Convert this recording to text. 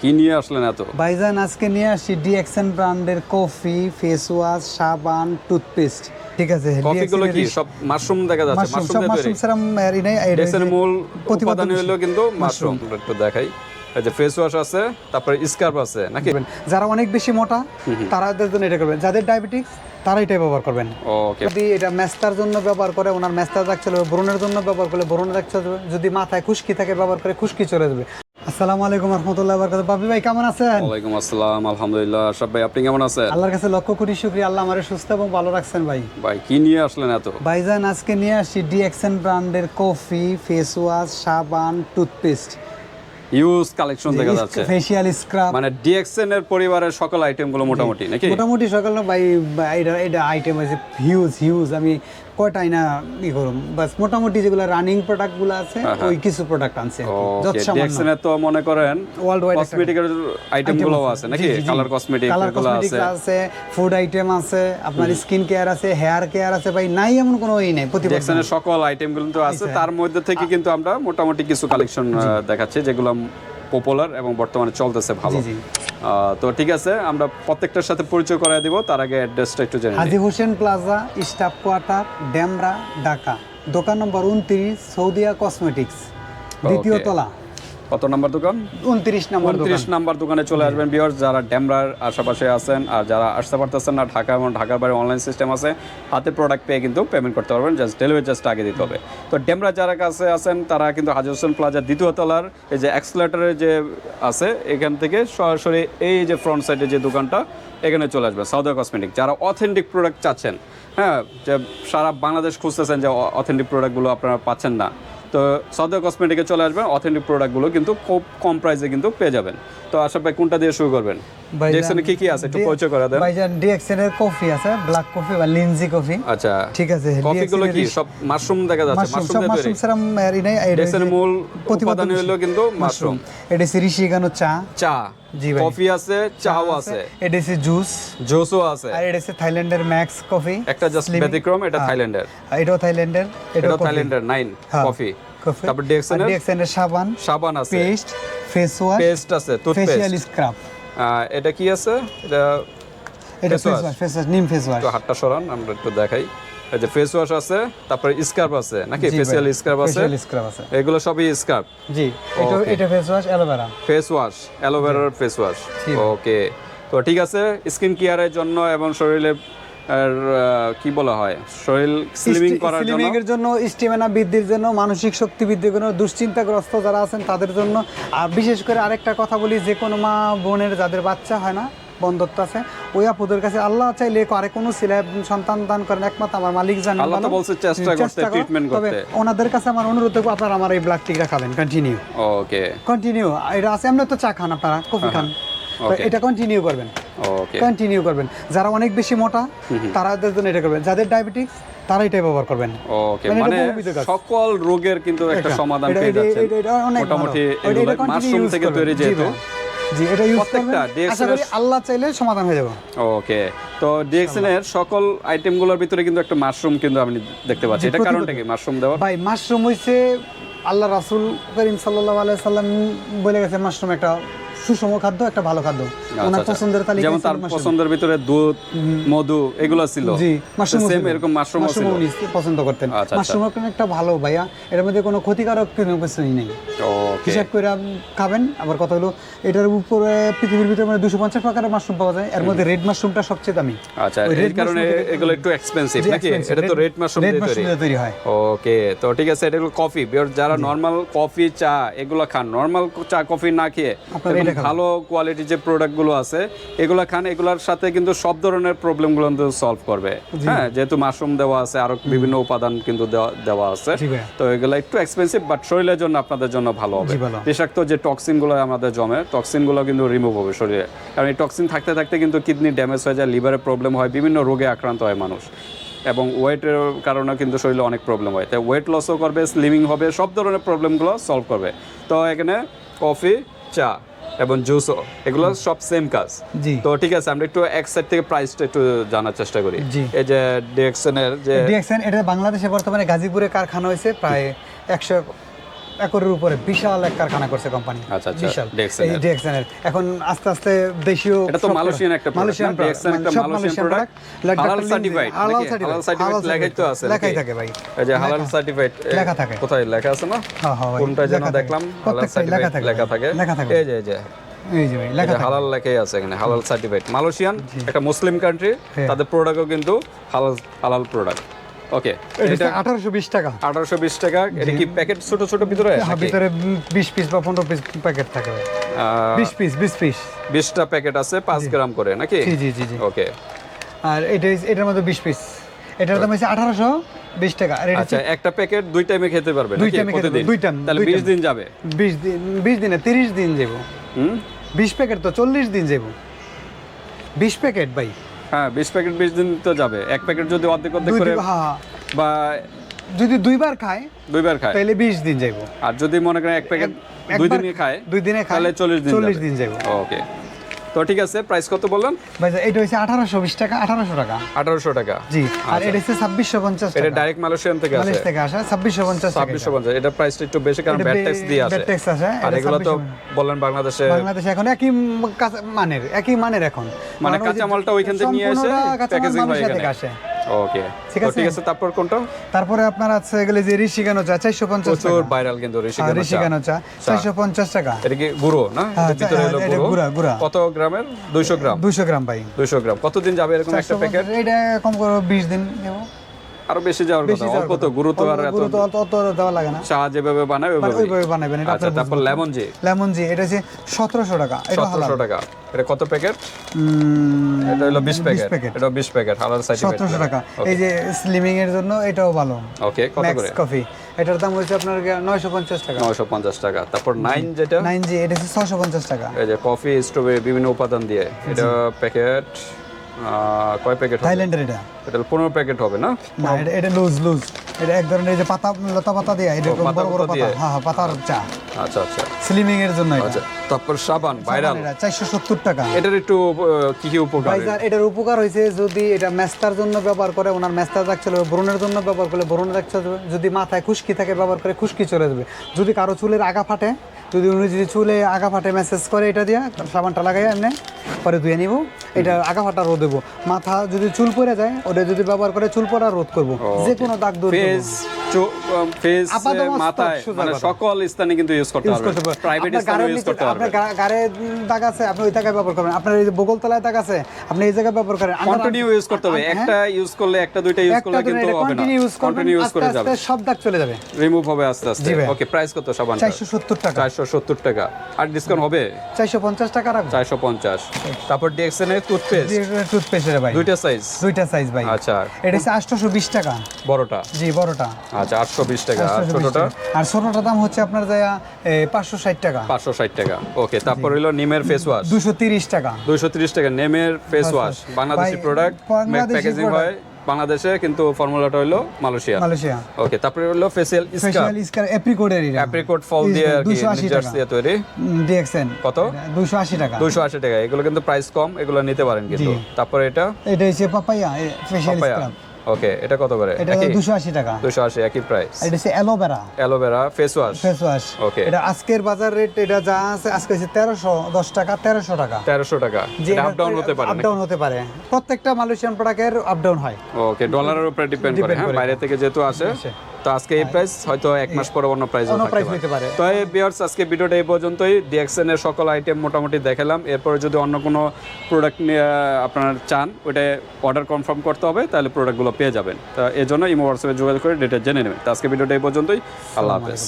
কি নিয়ে আসলেন এত? ভাইজান আজকে নিয়ে ডিএক্সএন ব্র্যান্ডের কফি ফেস ওয়াশ সাবান টুথপেস্ট ঠিক আছে কফিগুলো কি? সব মাশরুম দেখা যাচ্ছে মাশরুম মাশরুম সেরাম নাই এর ডেক্সের মূল উপাদান হলো কিন্তু মাশরুম একটু দেখাই। যে ফেস ওয়াশ আছে তারপরে স্কার্ফ আছে নাকি? যারা অনেক বেশি মোটা তারাদের জন্য এটা করবেন। যাদের ডায়াবেটিস তারা এটা ব্যবহার করবেন। যদি এটা মেস্তার জন্য ব্যবহার করে ওনার মেস্তার চলে ব্রণের জন্য ব্যবহার করলে চলে যদি মাথায় খুশকি থাকে ব্যবহার করে খুশকি চলে যাবে। আসসালামু আলাইকুম রহমতুল্লাহ বরকাত বাপি ভাই কেমন আছেন? ওয়ালাইকুম আসসালাম আলহামদুলিল্লাহ। সব ভাই আপনি কেমন আছেন? আল্লাহর কাছে লক্ষ কোটি শুক্রিয়া আল্লাহ আমারে সুস্থ এবং ভালো রাখছেন ভাই। ভাই কি নিয়ে আসলেন এত? ভাইজান আজকে নিয়ে আসছি ডিএক্সএন ব্র্যান্ডের কফি ফেস ওয়াশ সাবান টুথপেস্ট। ইউজ কালেকশন দেখা যাচ্ছে। ফেশিয়াল স্ক্রাব মানে ডিএক্সএন এর পরিবারের সকল আইটেমগুলো মোটামুটি নাকি? মোটামুটি সকাল ভাই ভাই, এটা এটা আইটেম আছে হিউজ হিউজ আমি কয়টাই না ই করুম? বাস মোটামুটি যেগুলো রানিং প্রোডাক্টগুলো আছে ওই কিছু প্রোডাক্ট আনছে তো মনে করেন ওয়ার্ল্ড ওয়াইড কসমেটিকের আছে। নাকি? কালার কসমেটিক কালার এগুলো কসমেটিক আছে। আছে ফুড আইটেম আছে আপনার স্কিন কেয়ার আছে হেয়ার কেয়ার আছে ভাই নাই এমন কোনো ই নাই ডিএক্সএন সকল আইটেমগুলো তো আছে। তার মধ্যে থেকে কিন্তু আমরা মোটামুটি কিছু কালেকশন দেখাচ্ছি যেগুলো পপুলার এবং বর্তমানে চলতেছে ভালো। তো ঠিক আছে আমরা প্রত্যেকটার সাথে পরিচয় করাই দিব তার আগে অ্যাড্রেসটা একটু জানি Haji Hossain plaza staff quarter Demra Dhaka. দোকান নম্বর উনত্রিশ সৌদিয়া কসমেটিক্স। দ্বিতীয় তলা। কত নাম্বার দোকান? উনত্রিশ নম্বর উনত্রিশ নাম্বার দোকানে চলে আসবেন বিয়ার্স যারা ড্যামরার আশেপাশে আছেন আর যারা আসতে পারতেছেন না ঢাকা এবং ঢাকার বাইরে অনলাইন সিস্টেম আছে হাতে প্রোডাক্ট পেয়ে কিন্তু পেমেন্ট করতে পারবেন জাস্ট ডেলিভারি জাস্ট আগে দিতে হবে। তো ড্যামরা যারা কাছে আছেন তারা কিন্তু হাজি হোসেন প্লাজার দ্বিতীয় তলার এই যে এক্সলেটারের যে আছে এখান থেকে সরাসরি এই যে ফ্রন্ট সাইডে যে দোকানটা এখানে চলে আসবে সাউদার কসমেটিক যারা অথেন্টিক প্রোডাক্ট চাচ্ছেন হ্যাঁ যে সারা বাংলাদেশ খুঁজতেছেন যে অথেন্টিক প্রোডাক্টগুলো আপনারা পাচ্ছেন না তো সৌদি কসমেটিকে চলে আসবেন অথেন্টিক প্রোডাক্টগুলো কিন্তু খুব কম প্রাইসে কিন্তু পেয়ে যাবেন। তো আশা ভাই কোনটা দিয়ে শুরু করবেন? দেখছেন কি কি আছে? একটু পরিচয় করে দেন। ভাইজান ডিএক্সএন এর কফি আছে ব্ল্যাক কফি বা লিনজি কফি আচ্ছা ঠিক আছে কফি গুলো কি? সব মাশরুম দেখা যাচ্ছে মাশরুম দিয়ে তৈরি মাশরুম সেরাম এর নাই এর মূল প্রতিপাদন উপাদান হলো কিন্তু মাশরুম এটা সিরিশিগানো চা। চা। কফি আছে চাও আছে। এটা হচ্ছে জুস। জুসও আছে। আর হচ্ছে থাইল্যান্ডের ম্যাক্স কফি। একটা জাস্ট ব্যতিক্রম এটা থাইল্যান্ডের। এটাও থাইল্যান্ডের এটাও থাইল্যান্ডের নাইন হ্যাঁ, কফি। তারপর ডিএক্সএন এর সাবান সাবান আছে। পেস্ট ফেস ওয়াশ পেস্ট আছে টুথপেস্ট ফেশিয়াল স্ক্রাব। এটা কি আছে? এটা এটা ফেস ওয়াশ ফেস ওয়াশ নিম ফেস ওয়াশ হাতটা সরান আমরা একটু দেখাই। এই যে ফেস ওয়াশ আছে তারপরে স্কার্ফ আছে নাকি? ফেসিয়াল আছে? স্ক্রাব আছে। এগুলো সবই স্কার্ফ জি এটা এটা face wash aloe vera face wash অ্যালোভেরার face wash okay তো ঠিক আছে স্কিন কেয়ারের জন্য এবং শরীরে আর, কি বলা হয়? শরীর স্লিমিং করার জন্য? স্লিমিং এর জন্য স্টেমিনা বৃদ্ধির জন্য মানসিক শক্তি বৃদ্ধির জন্য দুশ্চিন্তাগ্রস্ত যারা আছেন তাদের জন্য। আর বিশেষ করে আরেকটা কথা বলি যে কোনো মা বোনের যাদের বাচ্চা হয় না বন্ধত্ব আছে। ওই আপুদের কাছে আল্লাহ চাইলে আরে কোনো ছেলে সন্তান দান করেন একমাত্র আমার মালিক জানেন আল্লাহ তো বলছে চেষ্টা করতে, তবে করতে। ওনাদের কাছে আমার অনুরোধ থাকবে আপনারা আমার এই ব্লাড টিকটা খাবেন কন্টিনিউ ওকে। কন্টিনিউ এটা আছে এমনি তো চা খান আপনারা কফি খান। এটা কন্টিনিউ করবেন। ওকে। কন্টিনিউ করবেন। যারা অনেক বেশি মোটা তারাদের জন্য এটা করবেন। যাদের ডায়াবেটিস তারা এটা ব্যবহার করবেন। ওকে মানে মানে। সকল রোগের কিন্তু একটা সমাধান পেয়ে যাচ্ছেন। মোটামুটি মাশরুম থেকে তৈরি যেহেতু। জি এটা ইউজ প্রত্যেকটা করবেন? আশা করি আল্লাহ চাইলে সমাধান হয়ে যাবে। ওকে তো ডিএক্সএন এর সকল আইটেমগুলোর ভিতরে কিন্তু একটা মাশরুম কিন্তু আমি দেখতে পাচ্ছি। এটা কারণটা কি মাশরুম দেওয়া ভাই মাশরুম হইছে আল্লাহ রাসূল করিম সাল্লাল্লাহু আলাইহি সাল্লাম বলে গেছে মাশরুম একটা সুষম খাদ্য একটা ভালো খাদ্য। ওনার আচ্ছা, পছন্দের তালিকা যেমন তার পছন্দের ভিতরে দুধ মধু এগুলো ছিল। জি মাশরুম সেম এরকম মাশরুম ছিল। মাশরুম উনি পছন্দ করতেন। আচ্ছা, আচ্ছা। মাশরুম একটা ভালো ভাইয়া। এর মধ্যে কোনো ক্ষতিকারক কোনো কিছুই নেই। ওকে হিসাব করে খাবেন। আবার কথা হলো এটার উপরে পৃথিবীর ভিতরে মানে দুশো পঞ্চাশ প্রকারের মাশরুম পাওয়া যায়। এর মধ্যে রেড মাশরুমটা সবচেয়ে দামি। আচ্ছা red কারণে এগুলো একটু এক্সপেন্সিভ নাকি? এটা তো রেড মাশরুম দিয়ে তৈরি। হয়। ওকে তো ঠিক আছে এটা হলো কফি যারা নর্মাল কফি চা এগুলো খান। নর্মাল চা কফি না খেয়ে ভালো কোয়ালিটি যে প্রোডাক্টগুলো আছে এগুলো খান এগুলোর সাথে কিন্তু সব ধরনের প্রবলেমগুলো কিন্তু সলভ করবে। হ্যাঁ যেহেতু মাশরুম দেওয়া আছে আরও বিভিন্ন উপাদান কিন্তু দেওয়া- দেওয়া আছে। তো এগুলো একটু এক্সপেন্সিভ বাট শরীরের জন্য আপনাদের জন্য ভালো হবে। বিষাক্ত যে টক্সিনগুলো আমাদের জমে টক্সিনগুলো কিন্তু রিমুভ হবে শরীরে। কারণ এই টক্সিন থাকতে থাকতে কিন্তু কিডনি ড্যামেজ হয়ে যায় লিভারের প্রবলেম হয় বিভিন্ন রোগে আক্রান্ত হয় মানুষ। এবং ওয়েটের কারণে কিন্তু শরীরে অনেক প্রবলেম হয়। তাই ওয়েট লসও করবে স্লিমিং হবে সব ধরনের প্রবলেমগুলো সলভ করবে। তো এখানে কফি চা। এবং জুসও এগুলো সব সেম কাজ। তো ঠিক আছে আমরা একটু এক সাইড থেকে প্রাইসটা একটু জানার চেষ্টা করি। এই যে ডিএক্সনের যে ডিএক্সএন এটা বাংলাদেশে বর্তমানে গাজীপুরে কারখানা হয়েছে প্রায় একশো একরের উপরে বিশাল এক কারখানা করছে কোম্পানি আচ্ছা, আচ্ছা, বিশাল। এই। এখন আস্তে আস্তে দেশীয় এটা তো মালয়েশিয়ান একটা মালয়েশিয়ান? একটা মালয়েশিয়ান product, হালাল certified হালাল হালাল লেখাই তো আছে লেখাই থাকে ভাই। এই যে হালাল সার্টিফাইড লেখা থাকে। কোথায় লেখা আছে না? হ্যাঁ, হ্যাঁ ভাই, কোনটা যেন। দেখলাম হালাল সার্টিফাইড লেখা থাকে লেখা থাকে। এই যে এই যে। এই যে ভাই লেখা হালাল লেখাই আছে এখানে হালাল সার্টিফাইড মালয়েশিয়ান একটা মুসলিম কান্ট্রি হ্যাঁ। তাদের প্রোডাক্টও কিন্তু হালাল হালাল প্রোডাক্ট ওকে এটা আঠারোশো বিশ টাকা। আঠারোশো বিশ টাকা। এটা কি প্যাকেট ছোট ছোট ভিতরে হ্যাঁ, ভিতরে বিশ পিস বা পনেরো পিস প্যাকেট থাকে। ভাই বিশ পিস বিশ পিস বিশটা প্যাকেট আছে পাঁচ গ্রাম করে নাকি? জি জি জি জি। ওকে আর এটা এটার মধ্যে বিশ পিস এটার দাম হচ্ছে আঠারোশো বিশ টাকা। আর এটা আচ্ছা একটা প্যাকেট দুই টাইমে খেতে পারবে দুই এ খেতে দুই time, তাহলে দুই বিশ time। দিন যাবে। বিশ দিন বিশ দিনে তিরিশ দিন যাব। হুম? বিশ প্যাকেট তো চল্লিশ দিন যাব। বিশ প্যাকেট ভাই। হ্যাঁ বিশ প্যাকেট বিশ দিন তো যাবে। এক প্যাকেট যদি অর্ধেক অর্ধেক করে হ্যাঁ। বা যদি দুইবার খায় দুইবার খায়। তাহলে বিশ দিন যাব আর যদি মনে করেন এক প্যাকেট দুই দিনে খায় দুই দিনে খায় তাহলে চল্লিশ দিন চল্লিশ যাবে। দিন যাইবো। ওকে তো ঠিক আছে প্রাইস কত বললেন? ভাই এটা হইছে 1820 টাকা আঠারোশো টাকা। আঠারোশো টাকা। জি আর এটা হইছে 2650 টাকা এটা ডাইরেক্ট মালয়েশিয়ান থেকে আসে? মালয়েশ থেকে আসা ছাব্বিশশো পঞ্চাশ টাকা ছাব্বিশশো পঞ্চাশ এটা প্রাইসটা একটু বেশি কারণ ব্যাট ট্যাক্স দিয়ে আসে। ব্যাট ট্যাক্স আসে, আর এগুলো তো 26 বললেন বাংলাদেশে বাংলাদেশে এখন একই মানের একই মানের এখন। মানে কাঁচা মালটা কাঁচামালটা ওইখান থেকে নিয়ে এসে প্যাকেজিং হয়ে গেছে এখানে। আসে। ওকে ঠিক আছে? ঠিক আছে তারপর কোনটা? তারপরে আপনার আছে গেলে যে ঋষিকানো চা চারশো পঞ্চাশ প্রচুর ভাইরাল কিন্তু ঋষিকের চা। ঋষিকানো চা চারশো পঞ্চাশ টাকা। এটা কি গুঁড়ো না? হ্যাঁ, ভিতরে হলো এটা গুঁড়ো? গুঁড়া। কত গ্রামের? দুইশো গ্রাম। 200 গ্রাম ভাই। দুইশো গ্রাম। কতদিন যাবে এরকম একটা প্যাকেট এটা কম করে বিশ দিন দেবো আরও বেশি যাওয়ার কথা অল্প তো তো আর এত অত দেওয়া লাগে না। চা যেভাবে বানায় মানে ওইভাবে বানাবেন এটা আচ্ছা তারপর লেমন জি। লেমন জি এটা হচ্ছে সতেরোশো টাকা এটা হালাল। সতেরোশো টাকা। এটা কত প্যাকেট? এটা হলো বিশ প্যাকেট। প্যাকেট। এটা বিশ প্যাকেট হালাল সার্টিফাইড সতেরোশো টাকা। এই যে স্লিমিং এর জন্য এটাও ভালো। ওকে কত করে? কফি এটার দাম হচ্ছে আপনার নয়শো পঞ্চাশ টাকা। নয়শো পঞ্চাশ টাকা। তারপর নাইন যেটা? নাইন জি এটা হচ্ছে ছশো পঞ্চাশ টাকা। এই যে কফি স্ট্রবেরি বিভিন্ন উপাদান দিয়ে। এটা প্যাকেট কয় প্যাকেট হবে? থাইল্যান্ডের এটা। এটা পনেরো প্যাকেট হবে না? না এটা এটা লুজ লুজ। এটা এক ধরনের যে পাতা লতা পাতা দিয়ে বড় বড় পাতা হ্যাঁ হ্যাঁ পাতার চা। আচ্ছা আচ্ছা। স্লিমিং এর জন্য এটা। আচ্ছা তারপর সাবান ভাইরাল। চারশো সত্তর টাকা। এটার একটু কি কি উপকার ভাইজান এটার উপকার হয়েছে যদি এটা মেস্তার জন্য ব্যবহার করে ওনার মেস্তার দাগ চলে ব্রণের জন্য ব্যবহার করলে চলে যদি মাথায় খুশকি থাকে ব্যবহার করে খুশকি চলে যাবে। যদি কারও চুলের আগা ফাটে যদি উনি যদি চুলে আগা ফাটে মেসেজ করে এটা দিয়া সাবানটা লাগাই এমনি পরে ধুয়ে নিব। এটা আগা ফাটা রোদ দেবো মাথা যদি চুল পরে যায় ওটা যদি ব্যবহার করে চুল পরা রোধ করব। যে কোনো দাগ দূর। ফেস মাথায় মানে সকল স্থানে কিন্তু ইউজ করতে পারবেন। প্রাইভেট স্থানে ইউজ করতে পারবে আপনার গা- গাড়ে দাগ আছে আপনি ওই জায়গায় ব্যবহার করবেন। আপনার এই যে বগল তলায় দাগ আছে আপনি এই জায়গায় ব্যবহার করেন। কন্টিনিউ ইউজ করতে হবে। হ্যাঁ, একটা ইউজ করলে একটা দুইটা ইউজ করলে কিন্তু হবে না। কন্টিনিউ ইউজ করে যাবে সব দাগ চলে যাবে। রিমুভ হবে আস্তে আস্তে। ওকে প্রাইস কত চারশো সত্তর টাকা। চারশো সত্তর টাকা। আর ডিসকাউন্ট হবে? চারশো পঞ্চাশ টাকা রাখব। চারশো পঞ্চাশ। তারপর ডিএক্সএন এর টুথপেস্ট টুথপেস্টের ভাই। দুইটা সাইজ দুইটা সাইজ ভাই। আচ্ছা। এটা হচ্ছে আটশোশো বিশ টাকা। বড়টা? জি বড়টা। আচ্ছা আটশো বিশ টাকা। আর ছোটটা? আর ছোটটার দাম হচ্ছে আপনার যায় পাঁচশো ষাট টাকা। পাঁচশো ষাট টাকা। ওকে তারপর হলো নিমের ফেস ওয়াশ দুশো তিরিশ টাকা। দুইশো তিরিশ টাকা নেমের face wash Bangladeshi product packaging হয় বাংলাদেশে কিন্তু ফর্মুলাটা হলো মালয়েশিয়া। মালয়েশিয়া। ওকে তারপরে হলো ফেসিয়াল স্কার এপ্রিকোডের অ্যাপ্রিকট ফল দিয়ে আর কি দিয়ে তৈরি। ডিএক্সএন কত? দুশো আশি টাকা। দুশো আশি টাকা। এগুলো কিন্তু প্রাইস কম এগুলো নিতে পারেন কিন্তু। তারপরে এটা? এটা হচ্ছে পাপায়া স্ক্রাব ওকে এটা কত করে? এটা একই? দুশো আশি টাকা। দুশো আশি একই প্রাইস এটা হচ্ছে aloe vera. Aloe vera face wash face wash okay এটা আজকের বাজার রেট এটা যা আছে আজকে হচ্ছে তেরোশো দশ টাকা তেরোশো টাকা। তেরোশো টাকা। এটা আপ ডাউন হতে পারে আপ ডাউন হতে পারে। প্রত্যেকটা মালয়েশিয়ান প্রোডাক্টের আপ ডাউন হয়। ওকে ডলারের উপরে ডিপেন্ড করে হ্যাঁ? বাইরে থেকে যেহেতু আসে। তো আজকে এই প্রাইস হয়তো এক মাস পরে অন্য প্রাইস অন্য প্রাইস হতে পারে। তো এই বিয়ার্স আজকে ভিডিওটা এই পর্যন্তই। ডিএক্সএন এর সকল আইটেম মোটামুটি দেখালাম। এরপর যদি অন্য কোনো প্রোডাক্ট নিয়ে আপনার চান ওটা অর্ডার কনফার্ম করতে হবে তাহলে প্রোডাক্টগুলো পেয়ে যাবেন। তো এই জন্য ইমো হোয়াটসঅ্যাপে যোগাযোগ করে ডেটা জেনে নেবেন। তো আজকে ভিডিওটা এই পর্যন্তই। আল্লাহ হাফেজ।